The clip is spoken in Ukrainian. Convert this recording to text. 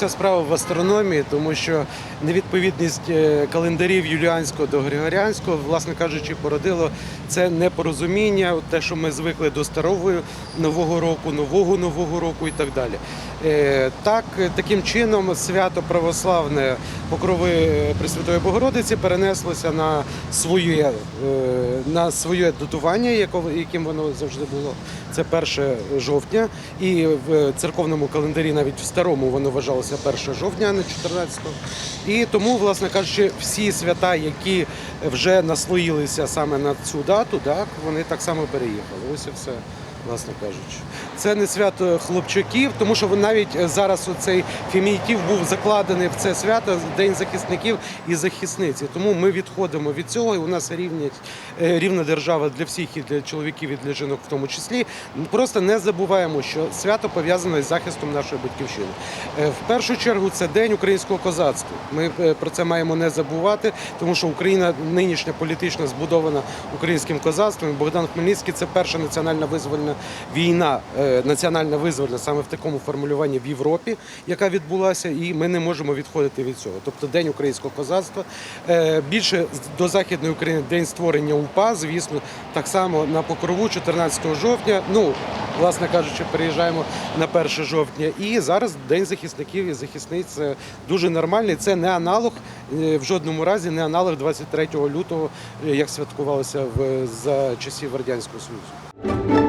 вся справа в астрономії, тому що невідповідність е, календарів юліанського до григоріанського, власне кажучи, породило це непорозуміння, те, що ми звикли до старого нового року, нового нового року і так далі. Е, Так, е, таким чином свято православне покрови Пресвятої Богородиці перенеслося на своє, е, на своє датування, яким воно завжди було. Це 1 жовтня. І в церковному календарі, навіть в старому, воно вважалося 1 жовтня, а не 14. І тому, власне кажучи, всі свята, які вже наслоїлися саме на цю дату, так, вони так само переїхали. Ось і все. Власне кажучи, це не свято хлопчаків, тому що навіть зараз цей фемінітив був закладений в це свято День захисників і захисниці. Тому ми відходимо від цього, і у нас рівність, е, рівна держава для всіх, і для чоловіків, і для жінок в тому числі. Просто не забуваємо, що свято пов'язане з захистом нашої батьківщини. Е, В першу чергу це день українського козацтва. Ми е, про це маємо не забувати, тому що Україна нинішня політично збудована українським козацтвом. Богдан Хмельницький це перша національна визвольна війна, е, національна визвольна саме в такому формулюванні в Європі, яка відбулася, і ми не можемо відходити від цього. Тобто День українського козацтва. Е, Більше до Західної України День створення УПА, звісно, так само на покрову 14 жовтня. Ну, власне кажучи, переїжджаємо на 1 жовтня. І зараз День захисників і захисниць дуже нормальний. Це не аналог е, в жодному разі, не аналог 23 лютого, е, як святкувалося в за часів радянського союзу.